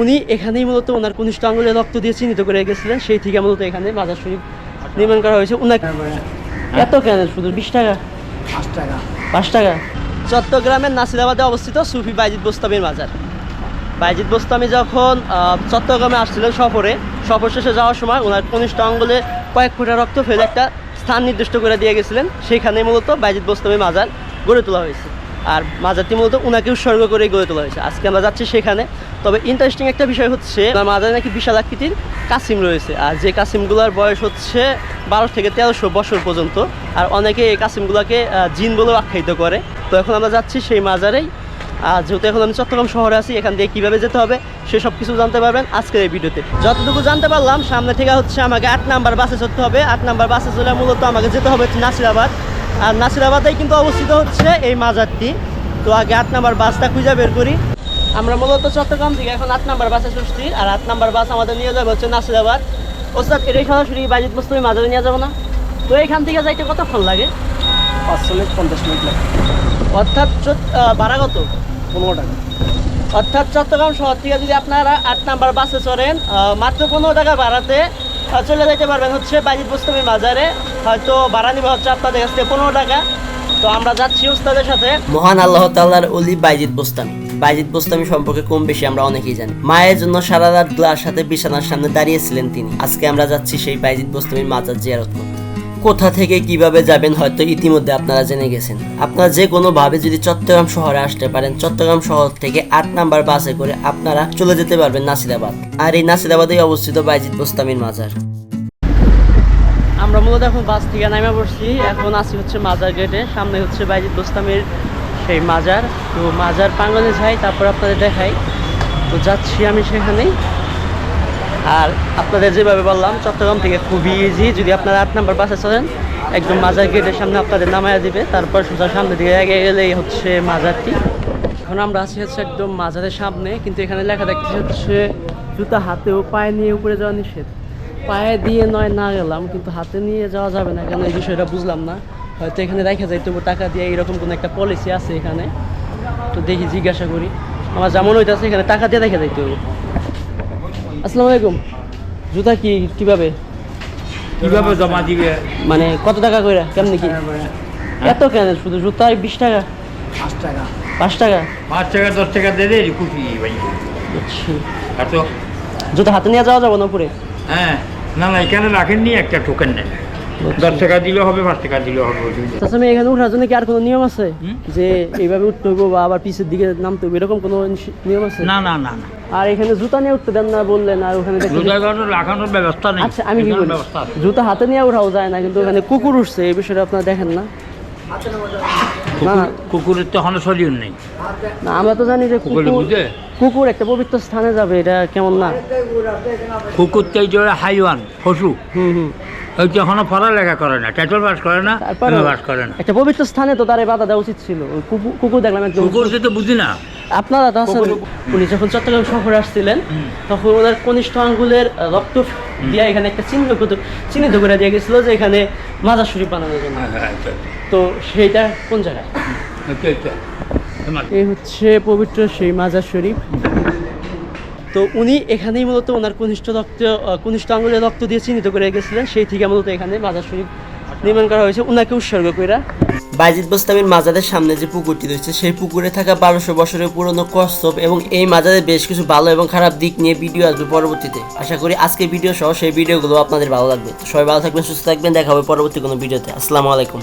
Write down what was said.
উনি এখানেই মূলত ওনার কনিষ্ঠ আঙুলে রক্ত দিয়ে চিহ্নিত করে গেছিলেন সেই থেকে মূলত এখানে মাজার শরীফ নির্মাণ করা হয়েছে। উনাকে এত কেন? শুধু বিশ টাকা? পাঁচ টাকা। পাঁচ টাকা? চট্টগ্রামের নাসিরাবাদে অবস্থিত সুফি বাইজিদ বোস্তামির মাজার। বাইজিদ বোস্তামি যখন চট্টগ্রামে আসছিলেন সফরে সফর শেষে যাওয়ার সময় ওনার কনিষ্ঠ অঙ্গলে কয়েক ফোঁটা রক্ত ফেলে একটা স্থান নির্দিষ্ট করে দিয়ে গেছিলেন। সেখানে মূলত বাইজিদ বোস্তামি মাজার গড়ে তোলা হয়েছে। আর মাজারটি মূলত ওনাকে উৎসর্গ করে গড়ে তোলা হয়েছে। আজকে আমরা যাচ্ছি সেখানে। তবে ইন্টারেস্টিং একটা বিষয় হচ্ছে মাজারে নাকি বিশাল আকৃতির কাসিম রয়েছে। আর যে কাসিমগুলোর বয়স হচ্ছে বারো থেকে তেরোশো বছর পর্যন্ত, আর অনেকে এই কাসিমগুলোকে জিন বলেও আখ্যায়িত করে। তো এখন আমরা যাচ্ছি সেই মাজারেই। আর যেহেতু এখন আমি চট্টগ্রাম শহরে আছি, এখান দিয়ে কীভাবে যেতে হবে সে সব কিছু জানতে পারবেন আজকের এই ভিডিওতে। যতটুকু জানতে পারলাম, সামনে থেকে হচ্ছে আমাকে আট নাম্বার বাসে চড়তে হবে। আট নাম্বার বাসে চলে মূলত আমাকে যেতে হবে নাসিরাবাদ। আর নাসিরাবাদেই কিন্তু অবস্থিত হচ্ছে এই মাজারটি। তো আগে আট নাম্বার বাসটা খুঁজে বের করি। আমরা মূলত চট্টগ্রাম থেকে এখন আট নাম্বার বাসে চড়ছি আর আট নাম্বার বাস আমাদের নিয়ে যাবে হচ্ছে নাসিরাবাদ। ওস্তাদ এটাই সরাসরি বাজিত মুস্তমি মাজারে নিয়ে যাব না? তো এখান থেকে যাইতে কতক্ষণ লাগে? মিনিট পঞ্চাশ মিনিট লাগে। অর্থাৎ ভাড়া কত? পনেরো টাকা। অর্থাৎ চট্টগ্রাম শহর থেকে যদি আপনারা আট নাম্বার বাসে চড়েন আহ, মাত্র পনেরো টাকা ভাড়াতে চলে যেতে পারবেন হচ্ছে বাইজিৎ বুস্তমি বাজারে হয়তো ভাড়া নিবে হচ্ছে আপনাদের কাছ থেকে পনেরো টাকা। তো আমরা যাচ্ছি উস্তাদের সাথে। মহান আল্লাহ তাল্লার অলি বাইজিদ বোস্তামি বাইজিদ বোস্তামি সম্পর্কে কম বেশি আমরা অনেকেই জানি। মায়ের জন্য সারা রাত গ্লাস হাতে বিছানার সামনে দাঁড়িয়েছিলেন তিনি। আজকে আমরা যাচ্ছি সেই বাইজিদ বোস্তামির মাজার জিয়ারত করতে। কোথা থেকে কীভাবে যাবেন হয়তো ইতিমধ্যে আপনারা জেনে গেছেন। আপনারা যে কোনো ভাবে যদি চট্টগ্রাম শহরে আসতে পারেন, চট্টগ্রাম শহর থেকে আট নাম্বার বাসে করে আপনারা চলে যেতে পারবেন নাসিরাবাদ। আর এই নাসিরাবাদেই অবস্থিত বাইজিদ বোস্তামির মাজার। আমরা মূলত এখন বাস থেকে নামে পড়ছি। এখন আসি হচ্ছে মাজার গেটে। সামনে হচ্ছে বাইজিৎ বোস্তামির সেই মাজার। তো মাজার প্রাঙ্গনে যাই, তারপর আপনাদের দেখাই। তো যাচ্ছি আমি সেখানেই। আর আপনাদের যেভাবে বললাম, চট্টগ্রাম থেকে খুবই ইজি যদি আপনারা আট নাম্বার বাসে চলেন, একদম মাজার গেটের সামনে আপনাদের নামায়া দিবে। তারপর সোজা সামনে দিকে এগিয়ে গেলেই হচ্ছে মাজারটি। এখন আমরা আছি হচ্ছে একদম মাজারের সামনে, কিন্তু এখানে লেখা দেখতেছি হচ্ছে জুতা হাতে ও পায়ে নিয়ে উপরে যাওয়া নিষেধ। পায়ে দিয়ে নয়, না গেলাম, কিন্তু হাতে নিয়ে যাওয়া যাবে না। কেন? এই বিষয়টা বুঝলাম না। হয়তো এখানে রেখে যায় তবু টাকা দিয়ে এরকম কোনো একটা পলিসি আছে এখানে। তো দেখি জিজ্ঞাসা করি। আমার যেমন হইতেছে এখানে টাকা দিয়ে রেখে যাইতে হবে আসসালামু আলাইকুম। জুতা কি কীভাবে? কীভাবে জমা দিবে? মানে কত টাকা কইরা? কেমনি কি? এত কেন? শুধু জুতায় বিশ টাকা? পাঁচ টাকা। পাঁচ টাকা? পাঁচ টাকা দশ টাকা দিয়ে দেয় খুশি ভাই। এত জুতা হাতে নিয়ে যাওয়া যাবে না উপরে? হ্যাঁ। না না এখানে রাখেননি একটা টোকেন নেন দশ টাকা দিলেও হবে পাঁচ টাকা দিলেও হবে। তাছাড়া এখানে উঠার জন্য কি আর কোনো নিয়ম আছে? যে এইভাবে উঠতে হইব বা আবার পিছের দিকে নামতে হইব এরকম কোনো নিয়ম আছে? না না না না। আর এখানে জুতা নিয়ে উঠতে দেন না বললেন আর ওখানে রাখানোর ব্যবস্থা নেই। আচ্ছা আমি কি বলি? জুতা হাতে নিয়ে উঠাও যায় না কিন্তু ওখানে কুকুর উঠছে এই বিষয়টা আপনারা দেখেন না। না না, কুকুরের তো এখনও শরীর নেই। না আমরা তো জানি যে কুকুর কুকুর বুঝে? কুকুর একটা পবিত্র স্থানে যাবে এটা কেমন না? কুকুর তো হাইওয়ান পশু। হুম হুম। ওই তো পড়ালেখা করে না টাইটল পাস করে না পাস করে না। একটা পবিত্র স্থানে তো তার বাধা দেওয়া উচিত ছিল। কুকুর দেখলাম একদম। কুকুর সে তো বুঝি না। আপনারা তো আছেন উনি যখন চট্টগ্রাম শহরে আসছিলেন তখন ওনার কনিষ্ঠ আঙ্গুলের রক্ত দিয়ে এখানে একটা চিহ্ন চিহ্নিত করে দিয়ে গেছিল যে এখানে মাজার শরীফ বানানোর জন্য। হ্যাঁ, হ্যাঁ, আচ্ছা, তো সেইটা কোন জায়গায়? আচ্ছা, আচ্ছা। এই হচ্ছে পবিত্র সেই মাজার শরীফ। তো উনি এখানেই মূলত ওনার কনিষ্ঠ রক্ত কনিষ্ঠ আঙুলের রক্ত দিয়ে চিহ্নিত করে গেছিলেন সেই থেকে মূলত এখানে মাজার শরীফ নির্মাণ করা হয়েছে। ওনাকে উৎসর্গ করে বাইজিদ বোস্তামির মাজারের সামনে যে পুকুরটি রয়েছে, সেই পুকুরে থাকা বারোশো বছরের পুরনো কস্তব এবং এই মাজারের বেশ কিছু ভালো এবং খারাপ দিক নিয়ে ভিডিও আসবে পরবর্তীতে। আশা করি আজকে ভিডিও সহ সেই ভিডিওগুলো আপনাদের ভালো লাগবে। সবাই ভালো থাকবেন, সুস্থ থাকবেন। দেখা হবে পরবর্তী কোনো ভিডিওতে। আসসালামু আলাইকুম।